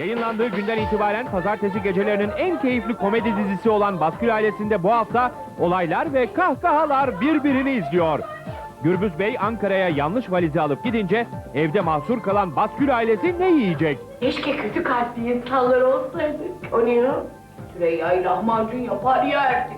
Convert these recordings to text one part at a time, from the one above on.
Yayınlandığı günden itibaren pazartesi gecelerinin en keyifli komedi dizisi olan Baskül ailesinde bu hafta olaylar ve kahkahalar birbirini izliyor. Gürbüz Bey Ankara'ya yanlış valizi alıp gidince evde mahsur kalan Baskül ailesi ne yiyecek? Keşke kötü kalpli insanlar olsaydık. O ne ya? Süreyya'yı lahmacun yapar yerdik.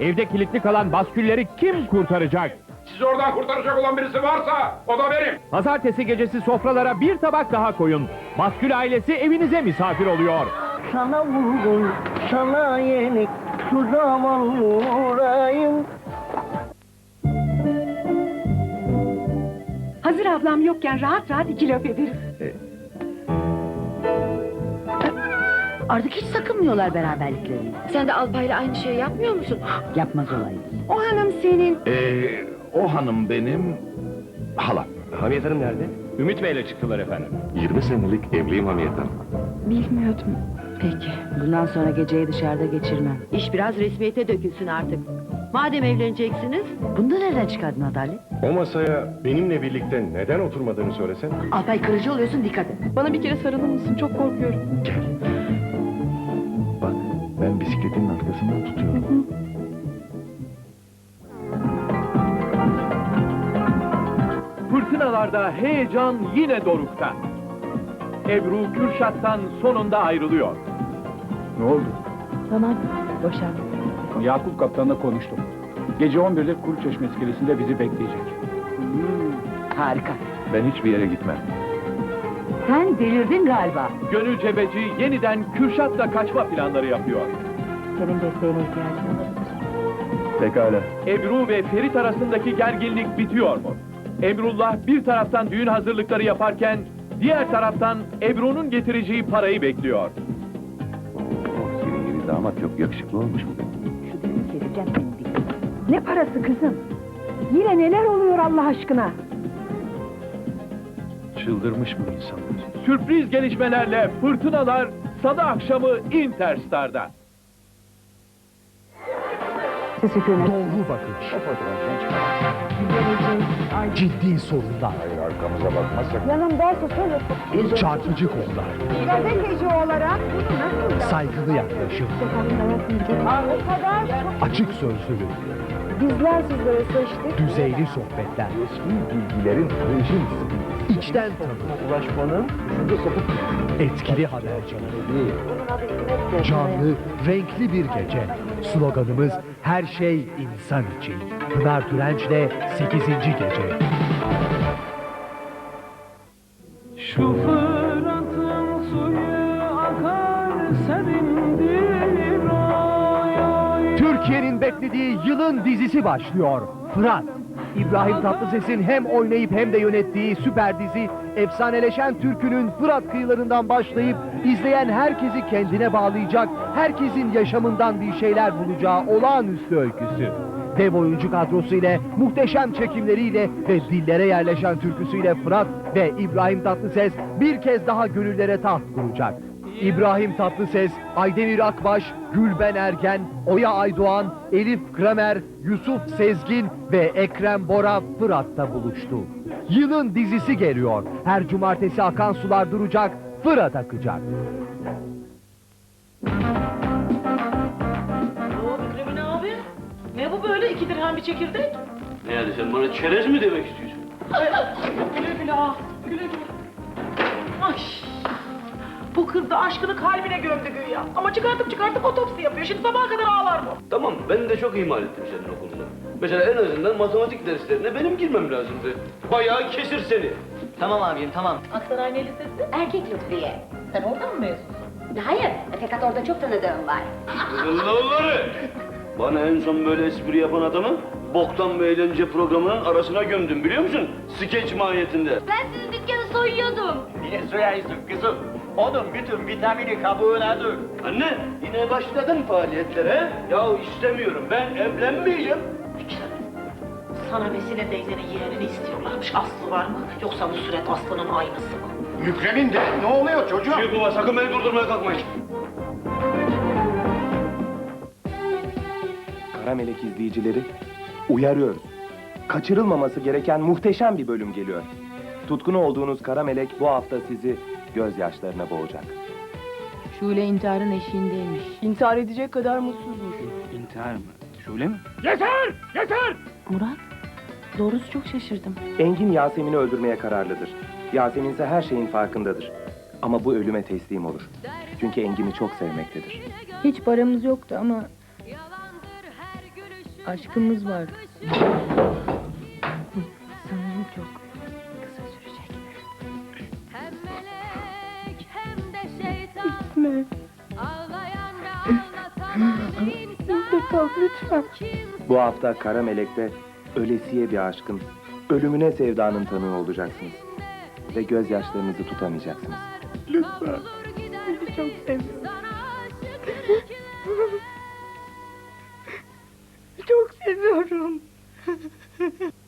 Evde kilitli kalan Baskülleri kim kurtaracak? Sizi oradan kurtaracak olan birisi varsa o da benim. Pazartesi gecesi sofralara bir tabak daha koyun. Baskül ailesi evinize misafir oluyor. Sana vurdum, sana yenik, şu zaman vurayım. Hazır ablam yokken rahat rahat iki laf ederiz. Artık hiç sakınmıyorlar beraberliklerini. Sen de Alpay'la aynı şeyi yapmıyor musun? Yapmaz olayım. O hanım senin. Ee, o hanım benim halam. Hamiyet Hanım nerede? Ümit Bey'le çıktılar efendim. 20 senelik evliyim Hamiyet Hanım. Bilmiyordum. Peki. Bundan sonra geceyi dışarıda geçirmem. İş biraz resmiyete dökülsün artık. Madem evleneceksiniz, Bunu da nereden çıkardın Adalet? O masaya benimle birlikte neden oturmadığını söylesen. Alpay kırıcı oluyorsun dikkat et. Bana bir kere sarılır mısın? Çok korkuyorum. Bak ben bisikletin arkasından tutuyorum. Fırtınalarda heyecan yine dorukta. Ebru Kürşat'tan sonunda ayrılıyor. Ne oldu? Tamam. Boşan. Yakup Kaptan'la konuştum. Gece 11'de Kuruçeşme iskelesinde bizi bekleyecek. Harika. Ben hiçbir yere gitmem. Sen delirdin galiba. Gönül Cebeci yeniden Kürşat'la kaçma planları yapıyor. Senin desteğine ihtiyacım var. Pekala. Ebru ve Ferit arasındaki gerginlik bitiyor mu? Emrullah bir taraftan düğün hazırlıkları yaparken diğer taraftan Ebru'nun getireceği parayı bekliyor. Oh, senin yeni damat çok yakışıklı olmuş bu. Şu dilini keseceğim senin dilini. Ne parası kızım? Yine neler oluyor Allah aşkına? Çıldırmış bu insanlar. Sürpriz gelişmelerle fırtınalar salı akşamı Interstar'da. Doğru bakış. Ciddi sorunlar. Hayır arkamıza bakmazsak. Yanımdaysa söyle. Çarpıcı konular. Gazeteci olarak bunu nasıl Saygılı yaklaşım. O kadar çok Açık sözlülük. bizler sizlere seçtik. Düzeyli sohbetler. Resmi bilgilerin rejim tanım. ulaşmanın Etkili habercilik. Canlı, renkli bir gece. Sloganımız her şey insan için. Pınar Türenç'le 8. gece. Şu Türkiye'nin beklediği yılın dizisi başlıyor. Fırat. İbrahim Tatlıses'in hem oynayıp hem de yönettiği süper dizi efsaneleşen türkünün Fırat kıyılarından başlayıp izleyen herkesi kendine bağlayacak, herkesin yaşamından bir şeyler bulacağı olağanüstü öyküsü. Dev oyuncu kadrosu ile muhteşem çekimleriyle ve dillere yerleşen türküsüyle Fırat ve İbrahim Tatlıses bir kez daha gönüllere taht kuracak. İbrahim Tatlıses, Aydemir Akbaş, Gülben Ergen, Oya Aydoğan, Elif Kramer, Yusuf Sezgin ve Ekrem Bora Fırat'ta buluştu. Yılın dizisi geliyor. Her cumartesi akan sular duracak, Fırat akacak. Mükremin abi. Ne bu böyle iki dirhem bir çekirdek? Ne yani sen bana çerez mi demek istiyorsun? Güle güle ha. Güle güle. Ay. Bu kız da aşkını kalbine gömdü güya. Ama çıkartıp çıkartıp otopsi yapıyor. Şimdi sabaha kadar ağlar bu. Tamam ben de çok ihmal ettim senin okulunu. Mesela en azından matematik derslerine benim girmem lazımdı. Bayağı kesir seni. Tamam abim tamam. Aksaray ne lisesi? Erkek Lütfiye. Sen oradan mı mezunsun? Hayır, fakat orada çok tanıdığım var. Allah'ları! Bana en son böyle espri yapan adamı boktan bir eğlence programının arasına gömdüm biliyor musun? Skeç mahiyetinde. Ben sizin dükkanı soyuyordum. Niye soyaysın kızım? Onun bütün vitamini kabuğunadır. Anne yine başladın faaliyetlere. Ya istemiyorum ben evlenmeyeceğim. Sana Vesile teyzenin yeğenini istiyorlarmış. Aslı var mı? Yoksa Nusret Aslı'nın aynısı mı? Mükremin de ne oluyor çocuğum? Büyük baba sakın beni durdurmaya kalkmayın. Kara Melek izleyicileri uyarıyoruz. Kaçırılmaması gereken muhteşem bir bölüm geliyor. Tutkunu olduğunuz Kara Melek bu hafta sizi gözyaşlarına boğacak. Şule intiharın eşiğindeymiş. İntihar edecek kadar mutsuzmuş. İntihar mı? Şule mi? Yeter! Yeter! Murat, doğrusu çok şaşırdım. Engin Yasemin'i öldürmeye kararlıdır. Yasemin ise her şeyin farkındadır. Ama bu ölüme teslim olur. Çünkü Engin'i çok sevmektedir. Hiç paramız yoktu ama aşkımız var. Defol lütfen. Bu hafta Kara Melek'te ölesiye bir aşkın, ölümüne sevdanın tanığı olacaksınız. Ve gözyaşlarınızı tutamayacaksınız. Lütfen. Seni çok seviyorum. çok seviyorum.